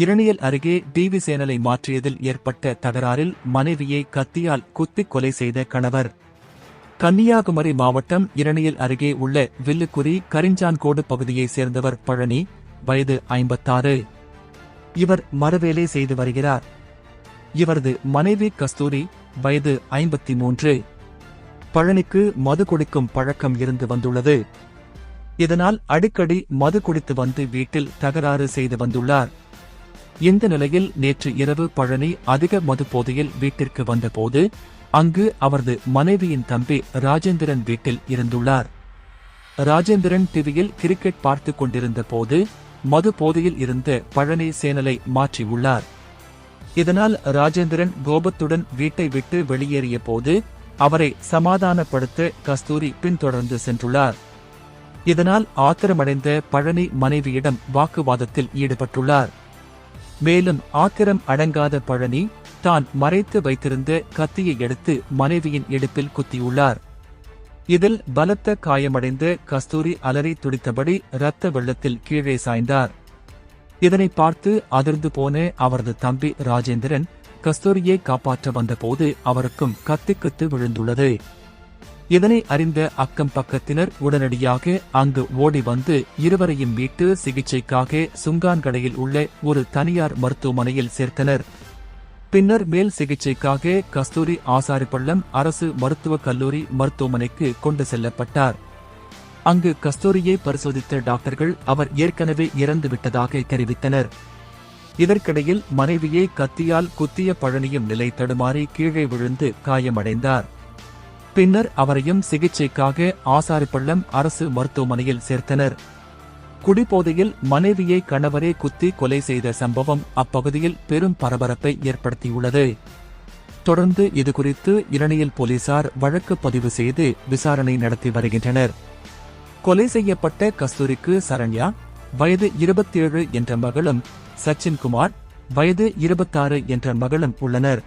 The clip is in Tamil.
இரணியல் அருகே டிவி சேனலை மாற்றியதில் ஏற்பட்ட தகராறில் மனைவியை கத்தியால் குத்திக் கொலை செய்த கணவர். கன்னியாகுமரி மாவட்டம் இரணியல் அருகே உள்ள வில்லுக்குரி கரிஞ்சான்கோடு பகுதியைச் சேர்ந்தவர் பழனி வயது ஐம்பத்தாறு. இவர் மரவேலை செய்து வருகிறார். இவரது மனைவி கஸ்தூரி வயது ஐம்பத்தி மூன்று பழனிக்கு மது குடிக்கும் பழக்கம் இருந்து வந்துள்ளது. இதனால் அடிக்கடி மது குடித்து வந்து வீட்டில் தகராறு செய்து வந்துள்ளார். இந்த நிலையில் நேற்று இரவு பழனி அதிக மது போதையில் வீட்டிற்கு வந்தபோது அங்கு அவரது மனைவியின் தம்பி ராஜேந்திரன் வீட்டில் இருந்துள்ளார். ராஜேந்திரன் டிவியில் கிரிக்கெட் பார்த்துக் கொண்டிருந்த போது மது போதையில் இருந்த பழனி சேனலை மாற்றியுள்ளார். இதனால் ராஜேந்திரன் கோபத்துடன் வீட்டை விட்டு வெளியேறிய போது அவரை சமாதானப்படுத்த கஸ்தூரி பின்தொடர்ந்து சென்றுள்ளார். இதனால் ஆத்திரமடைந்த பழனி மனைவியிடம் வாக்குவாதத்தில் ஈடுபட்டுள்ளார். மேலும் ஆத்திரம் அடங்காத பழனி தான் மறைத்து வைத்திருந்த கத்தியை எடுத்து மனைவியின் இடுப்பில் குத்தியுள்ளார். இதில் பலத்த காயமடைந்த கஸ்தூரி அலறி துடித்தபடி இரத்த வெள்ளத்தில் கீழே சாய்ந்தார். இதனை பார்த்து அதிர்ந்து போன அவரது தம்பி ராஜேந்திரன் கஸ்தூரியை காப்பாற்ற வந்தபோது அவருக்கும் கத்திக்குத்து விழுந்துள்ளது. இதனை அறிந்த அக்கம் பக்கத்தினர் உடனடியாக அங்கு ஓடி வந்து இருவரையும் மீட்டு சிகிச்சைக்காக சுங்கான்கடையில் உள்ள ஒரு தனியார் மருத்துவமனையில் சேர்த்தனர். பின்னர் மேல் சிகிச்சைக்காக கஸ்தூரி ஆசாரிப்பள்ளம் அரசு மருத்துவக் கல்லூரி மருத்துவமனைக்கு கொண்டு செல்லப்பட்டார். அங்கு கஸ்தூரியை பரிசோதித்த டாக்டர்கள் அவர் ஏற்கனவே இறந்து விட்டதாக தெரிவித்தனர். இதற்கிடையில் மனைவியை கத்தியால் குத்திய பழனியும் நிலை தடுமாறி கீழே விழுந்து காயமடைந்தார். பின்னர் அவரையும் சிகிச்சைக்காக ஆசாரிப்பள்ளம் அரசு மருத்துவமனையில் சேர்த்தனர். குடிபோதையில் மனைவியை கணவரே குத்தி கொலை செய்த சம்பவம் அப்பகுதியில் பெரும் பரபரப்பை ஏற்படுத்தியுள்ளது. தொடர்ந்து இதுகுறித்து இரணியல் போலீசார் வழக்கு பதிவு செய்து விசாரணை நடத்தி வருகின்றனர். கொலை செய்யப்பட்ட கஸ்தூரிக்கு சரண்யா வயது இருபத்தேழு என்ற மகளும் சச்சின்குமார் வயது இருபத்தாறு என்ற மகளும் உள்ளனர்.